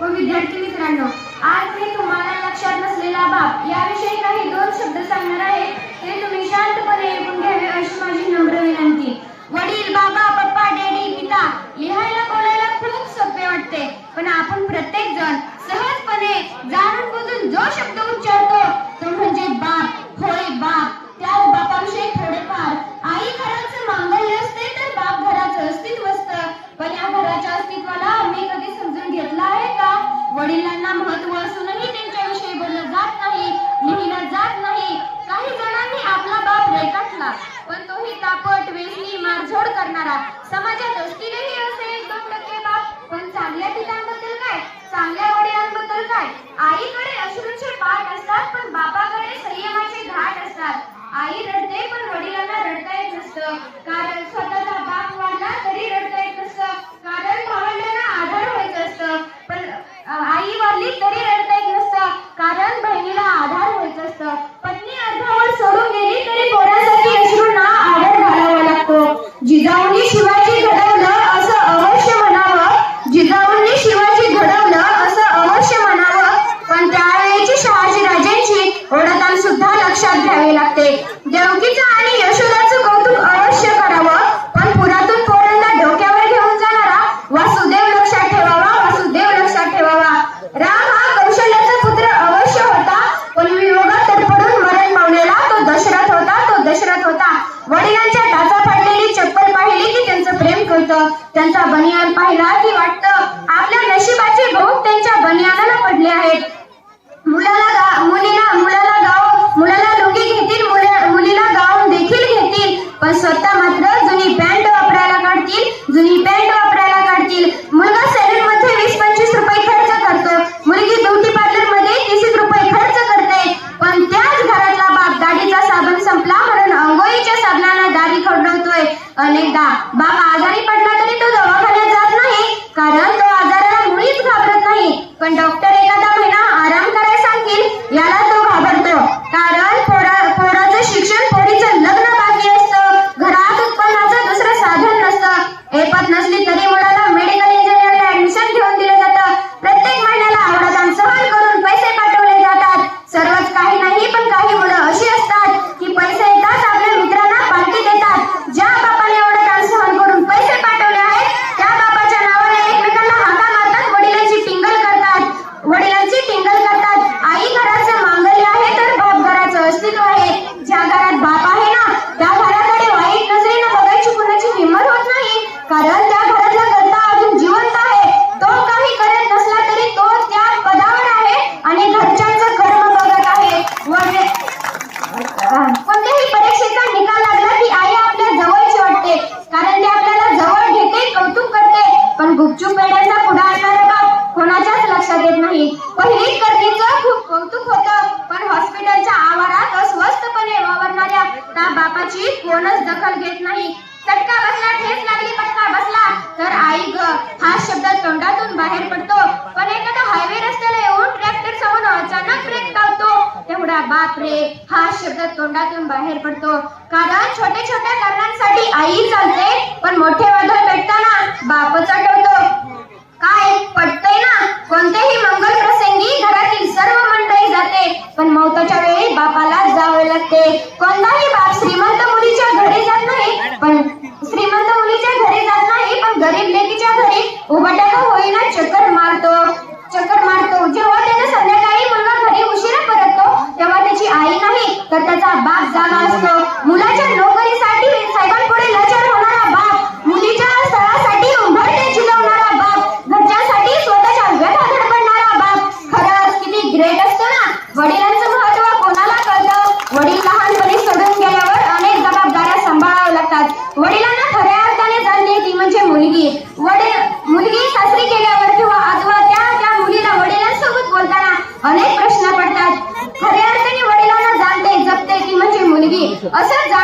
व विद्यार्थी मित्रांनो आज मी तुम्हाला लक्षात नसलेला बाब याविषयी काही दोन शब्द सांगणार आहे. ते तुम्ही शांतपणे ऐकून घ्यावे अशी माझी नम्र विनंती. वडील बाबा पप्पा डॅडी पिता लिहायला बोलायला खूप सोपे वाटते. पण आपण प्रत्येक जण सहजपणे जाणून बुजून जो शब्द उच्चारतो तो म्हणजे बाप. होय बाप. त्या बापाविषयी थोडेफार आई घराचं मांगल्य असते तर बाप घराचं अस्तित्व असतं. पण या घराच्या अस्तित्वाला मी कधी વડીલાના મહત્વ શું નહીં Thank you. होतं. त्यांचा बनियान पाहिला की वाटतं. आपल्या नशिबाचे भोग त्यांच्या बनियानाला पडले आहेत. मुलाला मुलीला मुलाला गाव मुलाला लुंगी घेतील मुलीला गाऊन देखील घेतील. पण स्वतः अनेकदा बाप आजारी पडला तरी तो दवाखान्यात जात नाही. कारण तो आजाराला मुळीच घाबरत नाही. पण डॉक्टर पेढ्यांचा पुढारणारा कोणाच्याच लक्षात येत नाही. पहिली गर्दीचं खूप कौतुक होतं पण हॉस्पिटलच्या आवारात अस्वस्थपणे वावरणाऱ्या त्या बापाची कोणच दखल घेत नाही. चटका बसला ठेच लागली पटका बसला. तर आई ग हा शब्द तोंडातून बाहेर पडतो. पण एखादा हायवे रस्त्याला येऊन ट्रॅक्टर समोर अचानक ब्रेक लावतो तेवढा बाप रे हा शब्द तोंडातून बाहेर पडतो. कारण छोट्या छोट्या कारणांसाठी आई चालते उभटाला होईना चक्कर मारतो. चक्कर मारतो. जेव्हा त्याने संध्याकाळी मुलगा घरी उशिरा परततो तेव्हा त्याची आई नाही तर त्याचा बाप जागा असतो. मुलाच्या नोकरीसाठी साहेबांपुढे लचार होणारा बाप मुलीच्या स्थळासाठी उंबरटे चिलवणारा बाप घरच्यासाठी स्वतःच्या व्यथा धडपडणारा बाप. खरंच किती ग्रेट असतो ना? वडिलांचं महत्त्व कोणाला कळतं? वडील लहानपणी सोडून गेल्यावर अनेक जबाबदाऱ्या सांभाळाव्या लागतात. वडिलांना खऱ्या अर्थाने जाणली ती म्हणजे मुलगी. वडील 啊，现在讲。